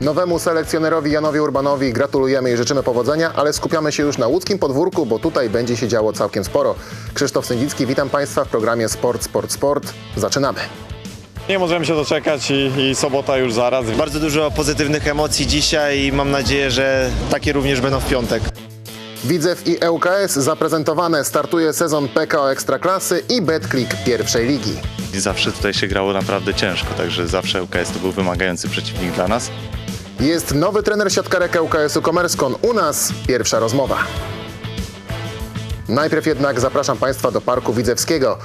Nowemu selekcjonerowi Janowi Urbanowi gratulujemy i życzymy powodzenia, ale skupiamy się już na łódzkim podwórku, bo tutaj będzie się działo całkiem sporo. Krzysztof Sędzicki, witam Państwa w programie Sport, Sport, Sport. Zaczynamy. Nie możemy się doczekać i, i sobota już zaraz. Bardzo dużo pozytywnych emocji dzisiaj i mam nadzieję, że takie również będą w piątek. Widzew i ŁKS zaprezentowane. Startuje sezon PKO Ekstraklasy i BetClick pierwszej ligi. Zawsze tutaj się grało naprawdę ciężko, także zawsze UKS to był wymagający przeciwnik dla nas. Jest nowy trener siatkarek ŁKS-u Komerskon. U nas pierwsza rozmowa. Najpierw jednak zapraszam Państwa do Parku Widzewskiego.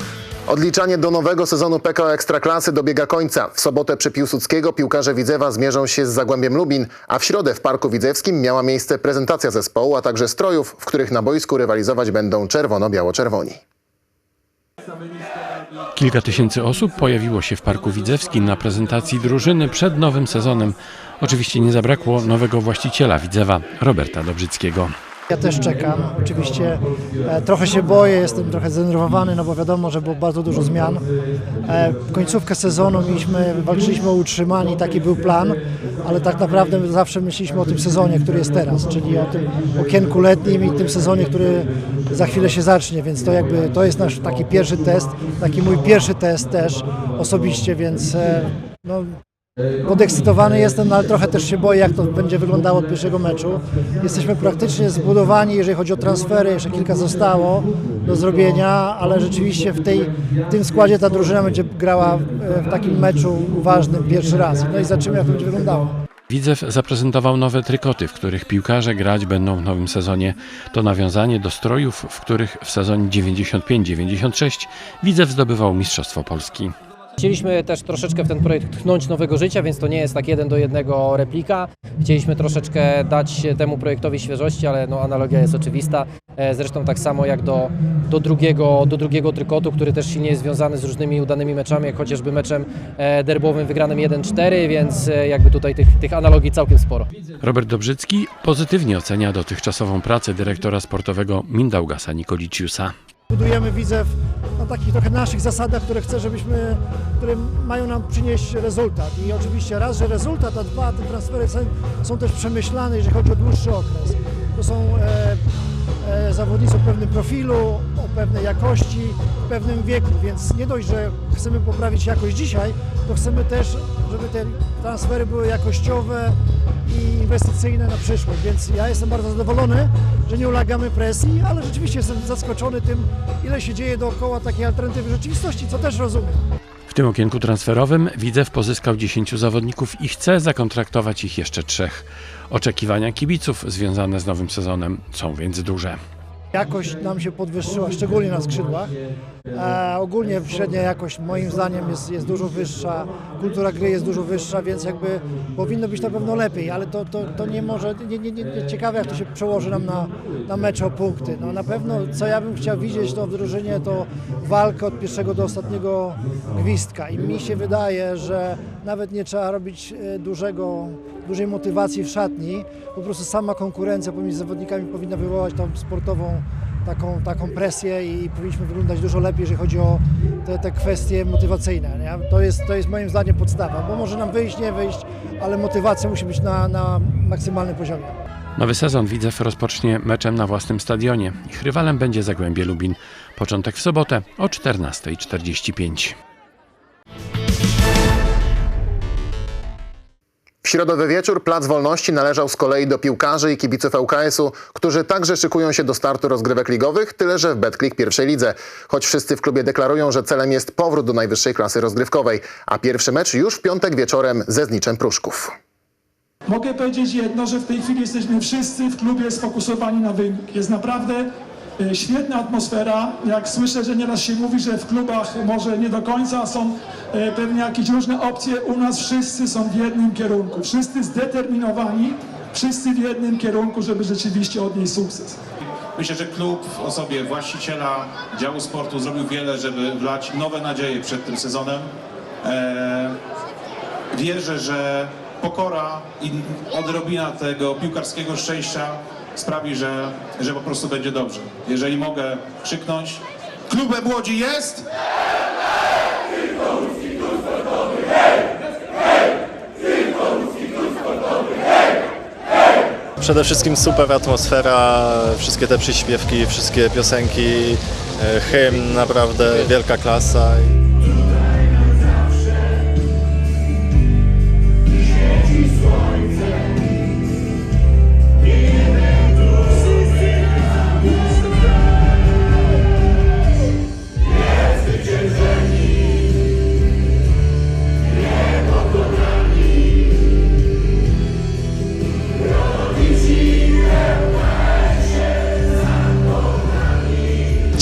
Odliczanie do nowego sezonu PKO Ekstraklasy dobiega końca. W sobotę przy Piłsudskiego piłkarze Widzewa zmierzą się z Zagłębiem Lubin, a w środę w Parku Widzewskim miała miejsce prezentacja zespołu, a także strojów, w których na boisku rywalizować będą czerwono-biało-czerwoni. Kilka tysięcy osób pojawiło się w Parku Widzewskim na prezentacji drużyny przed nowym sezonem. Oczywiście nie zabrakło nowego właściciela Widzewa, Roberta Dobrzyckiego. Ja też czekam. Oczywiście e, trochę się boję, jestem trochę zdenerwowany, no bo wiadomo, że było bardzo dużo zmian. E, końcówkę sezonu mieliśmy, walczyliśmy o utrzymanie, taki był plan, ale tak naprawdę zawsze myśleliśmy o tym sezonie, który jest teraz, czyli o tym okienku letnim i tym sezonie, który za chwilę się zacznie, więc to jakby to jest nasz taki pierwszy test, taki mój pierwszy test też osobiście, więc e, no, Podekscytowany jestem, no ale trochę też się boję, jak to będzie wyglądało od pierwszego meczu. Jesteśmy praktycznie zbudowani, jeżeli chodzi o transfery, jeszcze kilka zostało do zrobienia, ale rzeczywiście w, tej, w tym składzie ta drużyna będzie grała e, w takim meczu ważnym pierwszy raz. No i zobaczymy, jak to będzie wyglądało. Widzew zaprezentował nowe trykoty, w których piłkarze grać będą w nowym sezonie. To nawiązanie do strojów, w których w sezonie 95-96 Widzew zdobywał Mistrzostwo Polski. Chcieliśmy też troszeczkę w ten projekt tchnąć nowego życia, więc to nie jest tak jeden do jednego replika. Chcieliśmy troszeczkę dać temu projektowi świeżości, ale no, analogia jest oczywista. E, Zresztą tak samo jak do, do, drugiego, do drugiego trykotu, który też silnie jest związany z różnymi udanymi meczami, jak chociażby meczem e, derbowym wygranym 1-4, więc e, jakby tutaj tych, tych analogii całkiem sporo. Robert Dobrzycki pozytywnie ocenia dotychczasową pracę dyrektora sportowego Mindaugasa Nikoliciusa. Budujemy Widzew na takich trochę naszych zasadach, które chcę, żebyśmy, które mają nam przynieść rezultat. I oczywiście raz, że rezultat, a dwa, te transfery są, też przemyślane, jeżeli chodzi o dłuższy okres. To są e, e, zawodnicy o pewnym profilu, o pewnej jakości, w pewnym wieku, więc nie dość, że chcemy poprawić jakość dzisiaj, to chcemy też, żeby te transfery były jakościowe i inwestycyjne na przyszłość, więc ja jestem bardzo zadowolony, że nie ulegamy presji, ale rzeczywiście jestem zaskoczony tym, ile się dzieje dookoła takiej alternatywy rzeczywistości, co też rozumiem. W tym okienku transferowym Widzew pozyskał 10 zawodników i chce zakontraktować ich jeszcze trzech. Oczekiwania kibiców związane z nowym sezonem są więc duże. Jakość nam się podwyższyła, szczególnie na skrzydłach. E, ogólnie średnia jakość moim zdaniem jest, jest dużo wyższa, kultura gry jest dużo wyższa, więc jakby powinno być na pewno lepiej, ale to, to, to nie może, nie, nie, nie, ciekawe jak to się przełoży nam na, na mecze o punkty. No na pewno co ja bym chciał widzieć to w drużynie to walkę od pierwszego do ostatniego gwizdka i mi się wydaje, że nawet nie trzeba robić e, dużego, dużej motywacji w szatni, po prostu sama konkurencja pomiędzy zawodnikami powinna wywołać tą sportową taką, taką presję i powinniśmy wyglądać dużo lepiej, jeżeli chodzi o te, te kwestie motywacyjne. Nie? To, jest, to jest moim zdaniem podstawa, bo może nam wyjść, nie wyjść, ale motywacja musi być na, na maksymalnym poziomie. Nowy sezon Widzew rozpocznie meczem na własnym stadionie. Ich rywalem będzie Zagłębie Lubin. Początek w sobotę o 14.45. środowy wieczór Plac Wolności należał z kolei do piłkarzy i kibiców ŁKS-u, którzy także szykują się do startu rozgrywek ligowych, tyle że w Betclick pierwszej lidze. Choć wszyscy w klubie deklarują, że celem jest powrót do najwyższej klasy rozgrywkowej, a pierwszy mecz już w piątek wieczorem ze Zniczem Pruszków. Mogę powiedzieć jedno, że w tej chwili jesteśmy wszyscy w klubie sfokusowani na wynik. Jest naprawdę świetna atmosfera. Jak słyszę, że nieraz się mówi, że w klubach może nie do końca są e, pewnie jakieś różne opcje, u nas wszyscy są w jednym kierunku. Wszyscy zdeterminowani, wszyscy w jednym kierunku, żeby rzeczywiście odnieść sukces. Myślę, że klub w osobie właściciela działu sportu zrobił wiele, żeby wlać nowe nadzieje przed tym sezonem. Eee, wierzę, że pokora i odrobina tego piłkarskiego szczęścia sprawi, że, że po prostu będzie dobrze. Jeżeli mogę krzyknąć, klubem Łodzi jest? Przede wszystkim super atmosfera, wszystkie te przyśpiewki, wszystkie piosenki, e, hymn, naprawdę wielka klasa.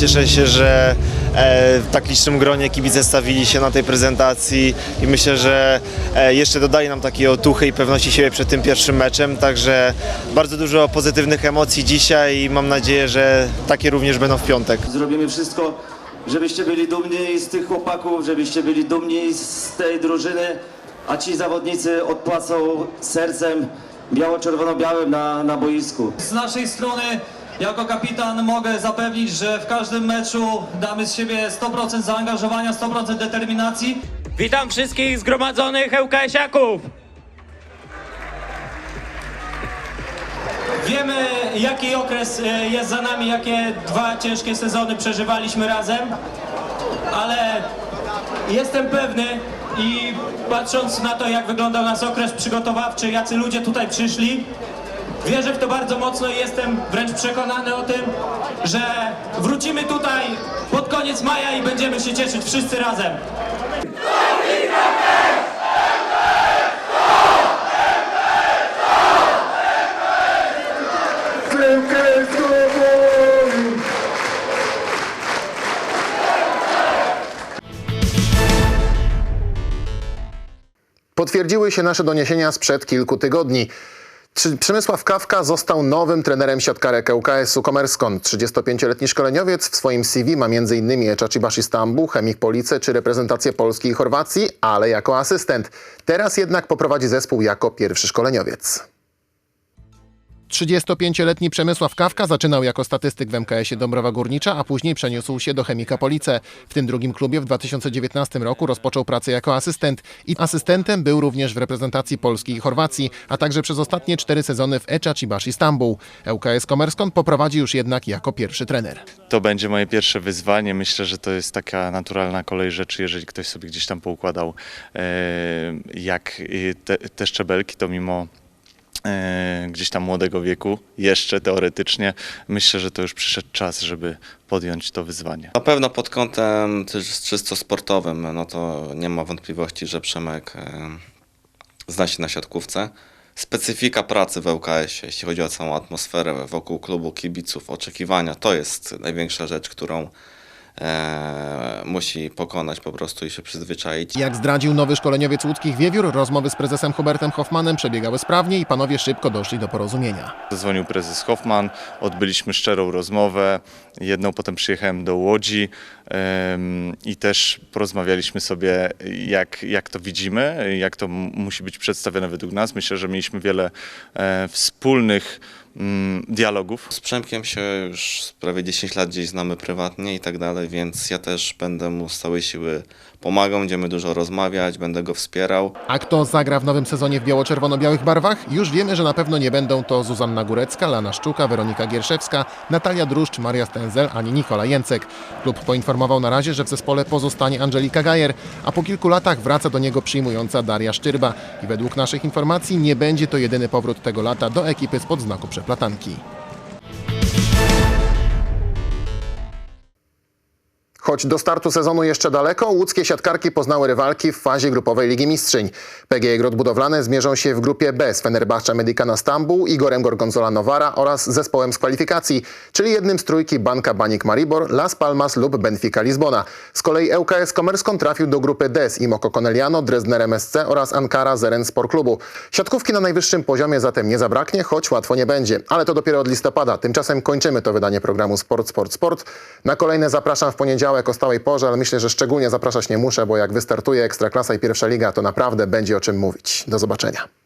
Cieszę się, że e, w tak licznym gronie kibice stawili się na tej prezentacji i myślę, że e, jeszcze dodali nam takiej otuchy i pewności siebie przed tym pierwszym meczem, także bardzo dużo pozytywnych emocji dzisiaj i mam nadzieję, że takie również będą w piątek. Zrobimy wszystko, żebyście byli dumni z tych chłopaków, żebyście byli dumni z tej drużyny, a ci zawodnicy odpłacą sercem biało-czerwono-białym na, na boisku. Z naszej strony, jako kapitan, mogę zapewnić, że w każdym meczu damy z siebie 100% zaangażowania, 100% determinacji. Witam wszystkich zgromadzonych ŁKS-iaków! Wiemy, jaki okres e, jest za nami, jakie dwa ciężkie sezony przeżywaliśmy razem, ale jestem pewny i patrząc na to, jak wyglądał nasz okres przygotowawczy, jacy ludzie tutaj przyszli, wierzę w to bardzo mocno i jestem wręcz przekonany o tym, że wrócimy tutaj pod koniec maja i będziemy się cieszyć wszyscy razem. Potwierdziły się nasze doniesienia sprzed kilku tygodni. Przemysław Kawka został nowym trenerem siatkarek ŁKS-u Komerskon. 35-letni szkoleniowiec w swoim CV ma m.in. Eczacibasz Istanbul, Chemik Police czy reprezentację Polski i Chorwacji, ale jako asystent. Teraz jednak poprowadzi zespół jako pierwszy szkoleniowiec. 35-letni Przemysław Kawka zaczynał jako statystyk w MKS-ie Dąbrowa Górnicza, a później przeniósł się do Chemika Police. W tym drugim klubie w 2019 roku rozpoczął pracę jako asystent i asystentem był również w reprezentacji Polski i Chorwacji, a także przez ostatnie cztery sezony w Eczacibasz Istanbul. ŁKS Komerskon poprowadzi już jednak jako pierwszy trener. To będzie moje pierwsze wyzwanie. Myślę, że to jest taka naturalna kolej rzeczy, jeżeli ktoś sobie gdzieś tam poukładał e, jak e, te, te szczebelki, to mimo gdzieś tam młodego wieku, jeszcze teoretycznie, myślę, że to już przyszedł czas, żeby podjąć to wyzwanie. Na pewno pod kątem czysto sportowym, no to nie ma wątpliwości, że Przemek e, zna się na siatkówce. Specyfika pracy w ŁKS, jeśli chodzi o całą atmosferę wokół klubu, kibiców, oczekiwania, to jest największa rzecz, którą e, musi pokonać po prostu i się przyzwyczaić. Jak zdradził nowy szkoleniowiec łódzkich Wiewiór, rozmowy z prezesem Hubertem Hoffmanem przebiegały sprawnie i panowie szybko doszli do porozumienia. Zadzwonił prezes Hoffman, odbyliśmy szczerą rozmowę. Jedną potem przyjechałem do Łodzi em, i też porozmawialiśmy sobie, jak, jak to widzimy, jak to musi być przedstawione według nas. Myślę, że mieliśmy wiele e, wspólnych dialogów. Z Przemkiem się już prawie 10 lat gdzieś znamy prywatnie i tak dalej, więc ja też będę mu z całej siły pomagał, będziemy dużo rozmawiać, będę go wspierał. A kto zagra w nowym sezonie w biało-czerwono-białych barwach? Już wiemy, że na pewno nie będą to Zuzanna Górecka, Lana Szczuka, Weronika Gierszewska, Natalia Druszcz, Maria Stenzel ani Nikola Jęcek. Klub poinformował na razie, że w zespole pozostanie Angelika Gajer, a po kilku latach wraca do niego przyjmująca Daria Szczyrba. I według naszych informacji nie będzie to jedyny powrót tego lata do ekipy spod znaku przeplatanki. Choć do startu sezonu jeszcze daleko, łódzkie siatkarki poznały rywalki w fazie grupowej Ligi Mistrzyń. PGE Grot Budowlane zmierzą się w grupie B z Fenerbahce Medicana Stambuł, Igorem Gorgonzola Nowara oraz zespołem z kwalifikacji, czyli jednym z trójki Banka Banik Maribor, Las Palmas lub Benfica Lizbona. Z kolei ŁKS Komerską trafił do grupy D z Imoko Corneliano, Dresdner MSC oraz Ankara Zeren Sport Klubu. Siatkówki na najwyższym poziomie zatem nie zabraknie, choć łatwo nie będzie. Ale to dopiero od listopada. Tymczasem kończymy to wydanie programu Sport, Sport, Sport. Na kolejne zapraszam w poniedziałek o stałej porze, ale myślę, że szczególnie zapraszać nie muszę, bo jak wystartuje Ekstraklasa i Pierwsza Liga, to naprawdę będzie o czym mówić. Do zobaczenia.